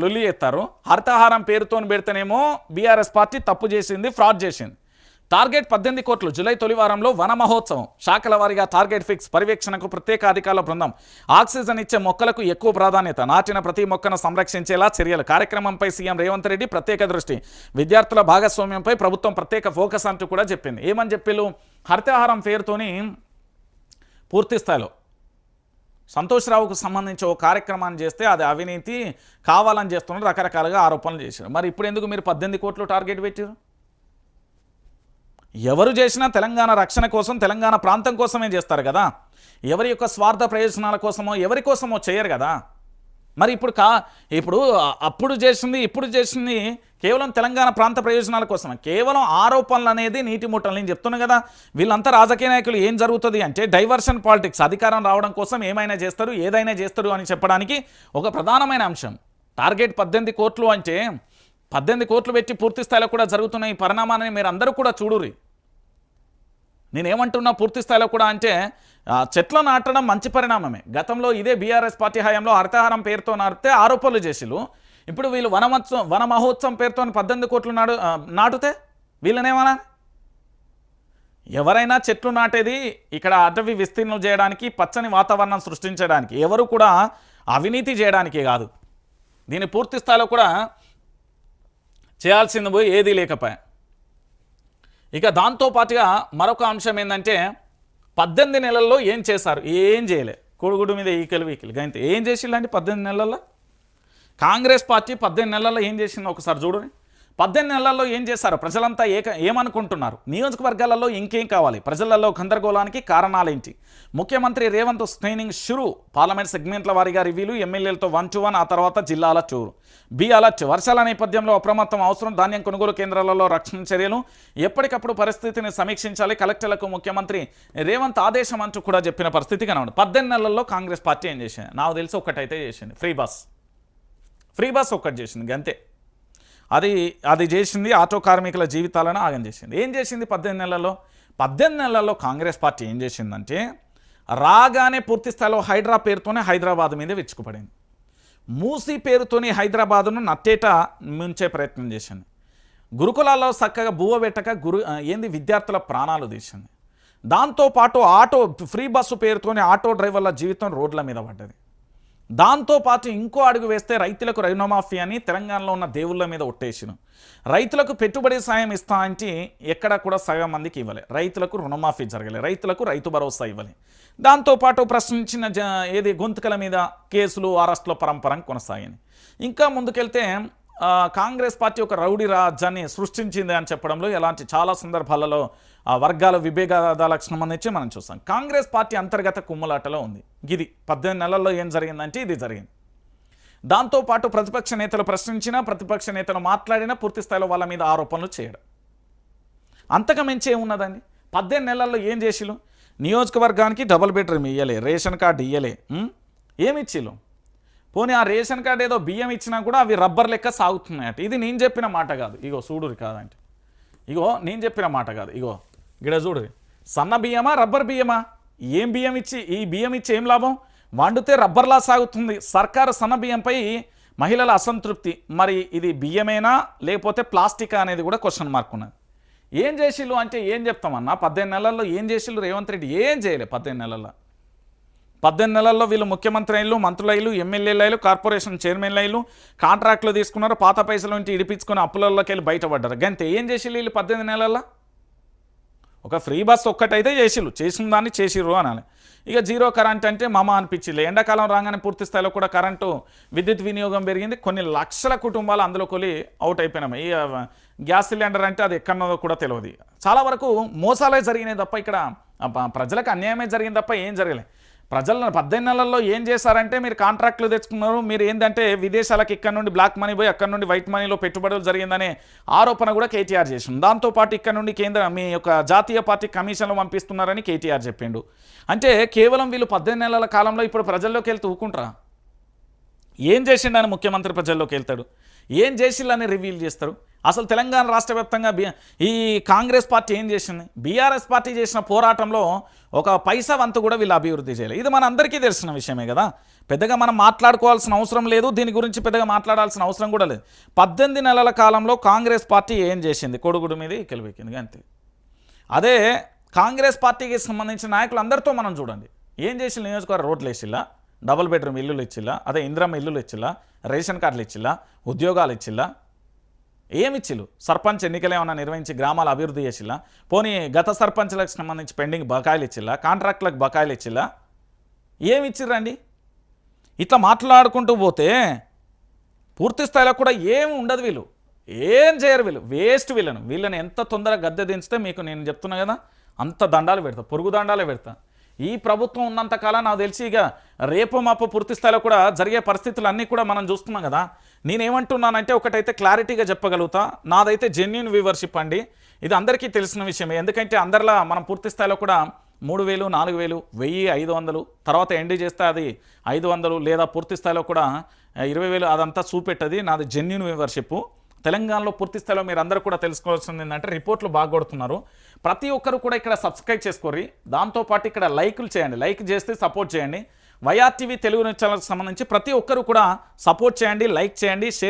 లొల్లి ఎత్తారు. హరితహారం పేరుతో పెడితేనేమో బీఆర్ఎస్ పార్టీ తప్పు చేసింది ఫ్రాడ్ చేసింది. టార్గెట్ పద్దెనిమిది కోట్లు జూలై తొలి వారంలో వన మహోత్సవం. శాఖల వారీగా టార్గెట్ ఫిక్స్ పర్యవేక్షణకు ప్రత్యేక అధికారుల బృందం. ఆక్సిజన్ ఇచ్చే మొక్కలకు ఎక్కువ ప్రాధాన్యత. నాటిన ప్రతి మొక్కను సంరక్షించేలా చర్యలు. కార్యక్రమంపై సీఎం రేవంత్ రెడ్డి ప్రత్యేక దృష్టి. విద్యార్థుల భాగస్వామ్యంపై ప్రభుత్వం ప్రత్యేక ఫోకస్ అంటూ కూడా చెప్పింది. ఏమని చెప్పిళ్ళు? హరితహారం పేరుతోని పూర్తి స్థాయిలో సంతోష్రావుకు సంబంధించి ఓ కార్యక్రమాన్ని చేస్తే అది అవినీతి కావాలని చేస్తున్న రకరకాలుగా ఆరోపణలు చేశారు. మరి ఇప్పుడు ఎందుకు మీరు పద్దెనిమిది కోట్లు టార్గెట్ పెట్టారు? ఎవరు చేసినా తెలంగాణ రక్షణ కోసం తెలంగాణ ప్రాంతం కోసమే చేస్తారు కదా. ఎవరి యొక్క స్వార్థ ప్రయోజనాల కోసమో ఎవరి కోసమో చేయరు కదా. మరి ఇప్పుడు కా ఇప్పుడు అప్పుడు చేసింది ఇప్పుడు చేసింది కేవలం తెలంగాణ ప్రాంత ప్రయోజనాల కోసం కేవలం ఆరోపణలు అనేది నీటి ముట్టలు నేను చెప్తున్నా కదా వీళ్ళంతా రాజకీయ నాయకులు ఏం జరుగుతుంది అంటే డైవర్షన్ పాలిటిక్స్ అధికారం రావడం కోసం ఏమైనా చేస్తారు ఏదైనా చేస్తారు అని చెప్పడానికి ఒక ప్రధానమైన అంశం. టార్గెట్ పద్దెనిమిది కోట్లు అంటే పద్దెనిమిది కోట్లు పెట్టి పూర్తి స్థాయిలో కూడా జరుగుతున్న ఈ పరిణామాన్ని మీరు అందరూ కూడా చూడురి నేనేమంటున్నా పూర్తి స్థాయిలో కూడా అంటే చెట్లు నాటడం మంచి పరిణామమే. గతంలో ఇదే బీఆర్ఎస్ పార్టీ హయాంలో హరితహారం పేరుతో నాటితే ఆరోపణలు చేసిలు ఇప్పుడు వీళ్ళు వనమత్సవం వన మహోత్సవం పేరుతో పద్దెనిమిది కోట్లు నాడు నాటుతే వీళ్ళనేమన్నా ఎవరైనా చెట్లు నాటేది ఇక్కడ అటవీ విస్తీర్ణం చేయడానికి పచ్చని వాతావరణం సృష్టించడానికి ఎవరు కూడా అవినీతి చేయడానికే కాదు. దీన్ని పూర్తి స్థాయిలో కూడా చేయాల్సింది పోయి ఏదీ లేకపోయా. ఇక దాంతో పాటుగా మరొక అంశం ఏంటంటే పద్దెనిమిది నెలల్లో ఏం చేశారు? ఏం చేయలే. కొడుగుడు మీద ఈకలు వీకలు. గంతే. ఏం చేసిందండి పద్దెనిమిది నెలల్లో? కాంగ్రెస్ పార్టీ పద్దెనిమిది నెలల్లో ఏం చేసిందో ఒకసారి చూడండి. పద్దెనిమిది నెలల్లో ఏం చేశారు? ప్రజలంతా ఏక ఏమనుకుంటున్నారు? నియోజకవర్గాలలో ఇంకేం కావాలి? ప్రజలలో గందరగోళానికి కారణాలేంటి? ముఖ్యమంత్రి రేవంత్ స్క్రీనింగ్ షురు పార్లమెంట్ సెగ్మెంట్ల వారీగా రివ్యూలు ఎమ్మెల్యేలతో వన్ టు వన్ ఆ తర్వాత జిల్లాల చూరు. బి అలర్ట్ వర్షాల నేపథ్యంలో అప్రమత్తం అవసరం ధాన్యం కొనుగోలు కేంద్రాలలో రక్షణ చర్యలు. ఎప్పటికప్పుడు పరిస్థితిని సమీక్షించాలి. కలెక్టర్లకు ముఖ్యమంత్రి రేవంత్ ఆదేశం అంటూ కూడా చెప్పిన పరిస్థితి కనబడి పద్దెనిమిది నెలల్లో కాంగ్రెస్ పార్టీ ఏం చేసింది? నాకు తెలిసి ఒకటైతే చేసింది. Free bus. ఫ్రీ బస్ ఒక్కటి చేసింది అంతే అది అది చేసింది ఆటో కార్మికుల జీవితాలను ఆగం చేసింది. ఏం చేసింది పద్దెనిమిది నెలల్లో? పద్దెనిమిది నెలల్లో కాంగ్రెస్ పార్టీ ఏం చేసిందంటే రాగానే పూర్తి స్థాయిలో హైడ్రా పేరుతోనే హైదరాబాద్ మీద విచ్చుకుపడింది. మూసీ పేరుతోని హైదరాబాదును నట్టేట ముంచే ప్రయత్నం చేసింది. గురుకులాల్లో చక్కగా బువ్వ పెట్టక గురు ఏంది విద్యార్థుల ప్రాణాలు తీసింది. దాంతోపాటు ఆటో ఫ్రీ బస్సు పేరుతోని ఆటో డ్రైవర్ల జీవితం రోడ్ల మీద పడ్డది. దాంతోపాటు ఇంకో అడుగు వేస్తే రైతులకు రుణమాఫీ అని తెలంగాణలో ఉన్న దేవుళ్ళ మీద ఒట్టేసిన రైతులకు పెట్టుబడి సాయం ఇస్తా అంటే ఎక్కడ కూడా సగం మందికి ఇవ్వలే. రైతులకు రుణమాఫీ జరగలే. రైతులకు రైతు భరోసా ఇవ్వలే. దాంతోపాటు ప్రశ్నించిన జ ఏది గొంతుకల మీద కేసులు అరెస్టుల పరంపరం కొనసాగింది. ఇంకా ముందుకెళ్తే కాంగ్రెస్ పార్టీ ఒక రౌడీ రాజ్యాన్ని సృష్టించింది అని చెప్పడంలో ఎలాంటి చాలా సందర్భాలలో ఆ వర్గాల విభేదాలకు సంబంధించి మనం చూస్తాం. కాంగ్రెస్ పార్టీ అంతర్గత కుమ్ములాటలో ఉంది. ఇది పద్దెనిమిది నెలల్లో ఏం జరిగిందంటే ఇది జరిగింది. దాంతోపాటు ప్రతిపక్ష నేతలు ప్రశ్నించినా ప్రతిపక్ష నేతలు మాట్లాడినా పూర్తి స్థాయిలో వాళ్ళ మీద ఆరోపణలు చేయడం. అంతకు మించి ఏమున్నదండి పద్దెనిమిది నెలల్లో ఏం చేసిలు నియోజకవర్గానికి డబుల్ బెడ్రూమ్ ఇయ్యలే రేషన్ కార్డు ఇయ్యలే ఏమి ఇచ్చిలు పోనీ ఆ రేషన్ కార్డు ఏదో బియ్యం ఇచ్చినా కూడా అవి రబ్బర్ లెక్క సాగుతున్నాయట. ఇది నేను చెప్పిన మాట కాదు. ఇగో చూడురి కాదంటే. ఇగో నేను చెప్పిన మాట కాదు. ఇగో గిడ చూడు సన్న బియ్యమా రబ్బర్ బియ్యమా? ఏం బియ్యం ఇచ్చి ఈ బియ్యం ఇచ్చి ఏం లాభం? వండితే రబ్బర్లా సాగుతుంది. సర్కారు సన్న బియ్యంపై మహిళల అసంతృప్తి. మరి ఇది బియ్యమేనా లేకపోతే ప్లాస్టిక్ అనేది కూడా క్వశ్చన్ మార్క్ ఉన్నది. ఏం చేసిళ్ళు అంటే ఏం చెప్తామన్నా పద్దెనిమిది నెలల్లో ఏం చేసిళ్ళు రేవంత్ రెడ్డి? ఏం చేయలే పద్దెనిమిది నెలల్లో. పద్దెనిమిది నెలల్లో వీళ్ళు ముఖ్యమంత్రి అయ్యలు మంత్రులైలు ఎమ్మెల్యేలు అయ్యలు కార్పొరేషన్ చైర్మన్లు అయ్యలు కాంట్రాక్ట్లు తీసుకున్నారు పాత పైసలు నుంచి ఇడిపించుకుని అప్పులలోకి వెళ్ళి బయటపడ్డారు. గంతే ఏం చేసి వీళ్ళు పద్దెనిమిది నెలల్లో? ఒక ఫ్రీ బస్ ఒక్కటైతే చేసిళ్ళు చేసిన దాన్ని చేసిర్రు అనాలి. ఇక జీరో కరెంట్ అంటే మమ అనిపించింది ఎండాకాలం రాగానే పూర్తి స్థాయిలో కూడా కరెంటు విద్యుత్ వినియోగం పెరిగింది. కొన్ని లక్షల కుటుంబాలు అందులో కొలి అవుట్ అయిపోయినాయి ఈ గ్యాస్ సిలిండర్ అంటే అది ఎక్కడన్నదో కూడా తెలియదు చాలా వరకు మోసాలే జరిగినాయి తప్ప ఇక్కడ ప్రజలకు అన్యాయమే జరిగింది తప్ప ఏం జరగలేదు ప్రజలను పద్దెనిమిది నెలల్లో ఏం చేశారంటే మీరు కాంట్రాక్టులు తెచ్చుకున్నారు మీరు ఏంటంటే విదేశాలకు ఇక్కడ నుండి బ్లాక్ మనీ పోయి అక్కడ నుండి వైట్ మనీలో పెట్టుబడులు జరిగిందనే ఆరోపణ కూడా కేటీఆర్ చేసిండు. దాంతోపాటు ఇక్కడ నుండి కేంద్ర మీ యొక్క జాతీయ పార్టీ కమిషన్లు పంపిస్తున్నారని కేటీఆర్ చెప్పిండు. అంటే కేవలం వీళ్ళు పద్దెనిమిది నెలల కాలంలో ఇప్పుడు ప్రజల్లోకి వెళ్తూ ఊకుంటారా ఏం చేసిండని ముఖ్యమంత్రి ప్రజల్లోకి వెళ్తాడు? ఏం చేసిండని రివీల్ చేస్తారు? అసలు తెలంగాణ రాష్ట్ర వ్యాప్తంగా బి ఈ కాంగ్రెస్ పార్టీ ఏం చేసింది? బీఆర్ఎస్ పార్టీ చేసిన పోరాటంలో ఒక పైసా వంతు కూడా వీళ్ళు అభివృద్ధి చేయలేదు ఇది మన అందరికీ తెలిసిన విషయమే కదా. పెద్దగా మనం మాట్లాడుకోవాల్సిన అవసరం లేదు. దీని గురించి పెద్దగా మాట్లాడాల్సిన అవసరం కూడా లేదు. పద్దెనిమిది నెలల కాలంలో కాంగ్రెస్ పార్టీ ఏం చేసింది? కొడుగుడు మీద కిలిపెక్కింది అంతే. అదే కాంగ్రెస్ పార్టీకి సంబంధించిన నాయకులు అందరితో మనం చూడండి. ఏం చేసి నియోజకవర్గ రోడ్లు వేసిల్లా డబుల్ బెడ్రూమ్ ఇల్లులు ఇచ్చిల్లా అదే ఇంద్రమ్మ ఇల్లులు ఇచ్చిల్లా రేషన్ కార్డులు ఇచ్చిల్లా ఉద్యోగాలు ఇచ్చిల్లా ఏమిచ్చిలు సర్పంచ్ ఎన్నికలు నిర్వహించి గ్రామాల అభివృద్ధి చేసిల్లా పోనీ గత సర్పంచ్లకు సంబంధించి పెండింగ్ బకాయిలు ఇచ్చిల్లా కాంట్రాక్టులకు బకాయిలు ఇచ్చిల్లా ఏమిచ్చిర్రండి ఇట్లా మాట్లాడుకుంటూ పోతే పూర్తి స్థాయిలో కూడా ఏమి ఉండదు వీళ్ళు. ఏం చేయరు వీళ్ళు. వేస్ట్ వీళ్ళను. వీళ్ళని ఎంత తొందరగా గద్దె దించితే మీకు నేను చెప్తున్నా కదా అంత దండాలు పెడతా. పొరుగు దండాలే పెడతా. ఈ ప్రభుత్వం ఉన్నంతకాలం నాకు తెలిసి ఇక రేపు మాపు పూర్తి స్థాయిలో కూడా జరిగే పరిస్థితులు అన్నీ కూడా మనం చూస్తున్నాం కదా. నేనేమంటున్నానంటే ఒకటైతే క్లారిటీగా చెప్పగలుగుతా. నాదైతే జెన్యున్ వ్యూవర్షిప్ అండి. ఇది అందరికీ తెలిసిన విషయమే. ఎందుకంటే అందరిలా మనం పూర్తి స్థాయిలో కూడా మూడు వేలు నాలుగు వేలు వెయ్యి ఐదు వందలు తర్వాత ఎండి చేస్తే అది ఐదు వందలు లేదా పూర్తి స్థాయిలో కూడా ఇరవై వేలు అదంతా చూపెట్టది. నాది జెన్యున్ వ్యూవర్షిప్ తెలంగాణలో పూర్తి స్థాయిలో మీరు అందరూ కూడా తెలుసుకోవాల్సింది ఏంటంటే రిపోర్ట్లు బాగా కొడుతున్నారు. ప్రతి ఒక్కరు కూడా ఇక్కడ సబ్స్క్రైబ్ చేసుకోరి దాంతోపాటు ఇక్కడ లైకులు చేయండి. లైక్ చేస్తే సపోర్ట్ చేయండి. వైఆర్టీవీ తెలుగు న్యూస్ ఛానల్కి సంబంధించి ప్రతి ఒక్కరు కూడా సపోర్ట్ చేయండి లైక్ చేయండి షేర్